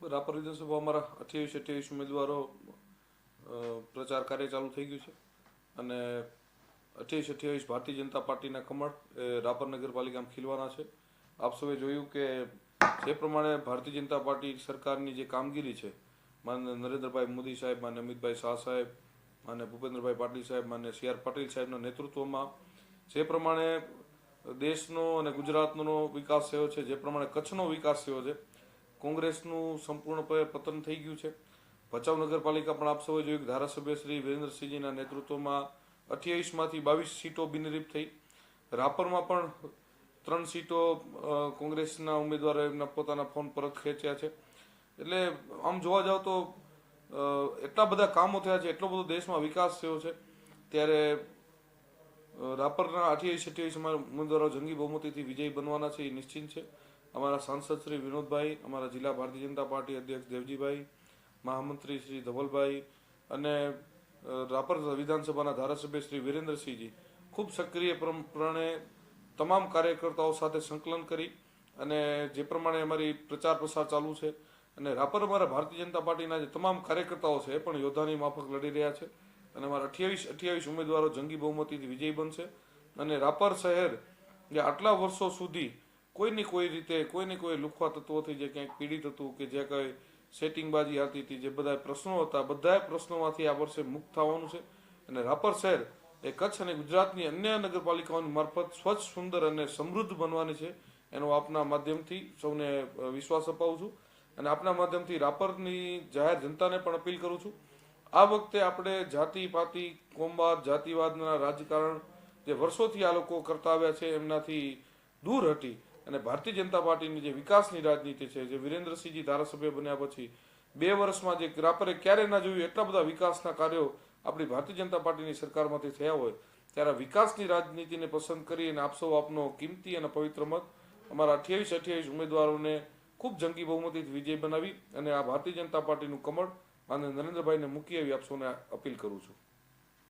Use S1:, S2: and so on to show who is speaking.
S1: રાપર વિધાનસભા અમારા અઠ્યાવીસ અઠ્યાવીસ ઉમેદવારો પ્રચાર કાર્ય ચાલુ થઈ ગયું છે. અને અઠ્યાવીસ અઠ્યાવીસ ભારતીય જનતા પાર્ટીના કમળ એ રાપર નગરપાલિકામાં ખીલવાના છે. આપ સૌએ જોયું કે જે પ્રમાણે ભારતીય જનતા પાર્ટી સરકારની જે કામગીરી છે, માન્ય નરેન્દ્રભાઈ મોદી સાહેબ, માન્ય અમિતભાઈ શાહ સાહેબ, માન્ય ભૂપેન્દ્રભાઈ પાટીલ સાહેબ, માન્ય સી આર પાટીલ સાહેબના નેતૃત્વમાં જે પ્રમાણે દેશનો અને ગુજરાતનો વિકાસ થયો છે, જે પ્રમાણે કચ્છનો વિકાસ થયો છે કોંગ્રેસનું સંપૂર્ણપણે પતન થઈ ગયું છે. ભચાઉ નગરપાલિકા પણ આપ સૌએ જોયું કે ધારાસભ્ય શ્રી વિરેન્દ્રસિંહજીના નેતૃત્વમાં અઠ્યાવીસમાંથી બાવીસ સીટો બિનરીપ થઈ. રાપરમાં પણ ત્રણ સીટો કોંગ્રેસના ઉમેદવારો એમના પોતાના ફોન પરત ખેંચ્યા છે. એટલે આમ જોવા જાવ તો એટલા બધા કામો થયા છે, એટલો બધો દેશમાં વિકાસ થયો છે. ત્યારે રાપરના અઠ્યાવીસ અઠ્યાવીસ અમારા ઉમેદવારો જંગી બહુમતીથી વિજયી બનવાના છે એ નિશ્ચિત છે. અમારા સાંસદ શ્રી વિનોદભાઈ, અમારા જિલ્લા ભારતીય જનતા પાર્ટી અધ્યક્ષ દેવજીભાઈ, મહામંત્રી શ્રી ધવલભાઈ અને રાપર વિધાનસભાના ધારાસભ્ય શ્રી વિરેન્દ્રસિંહજી ખૂબ સક્રિય પ્રમાણે તમામ કાર્યકર્તાઓ સાથે સંકલન કરી અને જે પ્રમાણે અમારી પ્રચાર પ્રસાર ચાલુ છે અને રાપર અમારા ભારતીય જનતા પાર્ટીના જે તમામ કાર્યકર્તાઓ છે એ પણ યોદ્ધાની માફક લડી રહ્યા છે અને અમારા અઠ્યાવીસ અઠ્યાવીસ ઉમેદવારો જંગી બહુમતીથી વિજયી બનશે અને રાપર શહેર જે આટલા વર્ષો સુધી કોઈની કોઈ રીતે, કોઈને કોઈ લુખવા તત્વોથી જે ક્યાંક પીડિત હતું કે જે કંઈ સેટિંગબાજી આવતી હતી, જે બધા પ્રશ્નો હતા બધા પ્રશ્નોમાંથી આ વર્ષે મુક્ત થવાનું છે. અને રાપર શહેર એ કચ્છ અને ગુજરાતની અન્ય નગરપાલિકાઓની મારફત સ્વચ્છ, સુંદર અને સમૃદ્ધ બનવાની છે. એનો આપના માધ્યમથી સૌને વિશ્વાસ અપાવું છું. અને આપના માધ્યમથી રાપરની જાહેર જનતાને પણ અપીલ કરું છું. આ વખતે આપણે જાતિ, પાતિ, કોમવાદ, જાતિવાદના રાજકારણ જે વર્ષોથી આ લોકો કરતા આવ્યા છે, એમનાથી દૂર હટી અને ભારતીય જનતા પાર્ટીની જે વિકાસની રાજનીતિ છે, જે વિરેન્દ્રસિંહજી ધારાસભ્ય બન્યા પછી બે વર્ષમાં જે રાપરે ક્યારે ના જોયું, એટલા બધા વિકાસના કાર્યો આપણી ભારતીય જનતા પાર્ટીની સરકારમાંથી થયા હોય, ત્યારે વિકાસની રાજનીતિને પસંદ કરી અને આપસો આપનો કિંમતી અને પવિત્ર મત, અમારા અઠ્યાવીસ અઠ્યાવીસ ઉમેદવારોને ખૂબ જંગી બહુમતીથી વિજય બનાવી અને આ ભારતીય જનતા પાર્ટીનું કમળ માન્ય નરેન્દ્રભાઈને મૂકી આવી આપ અપીલ કરું છું.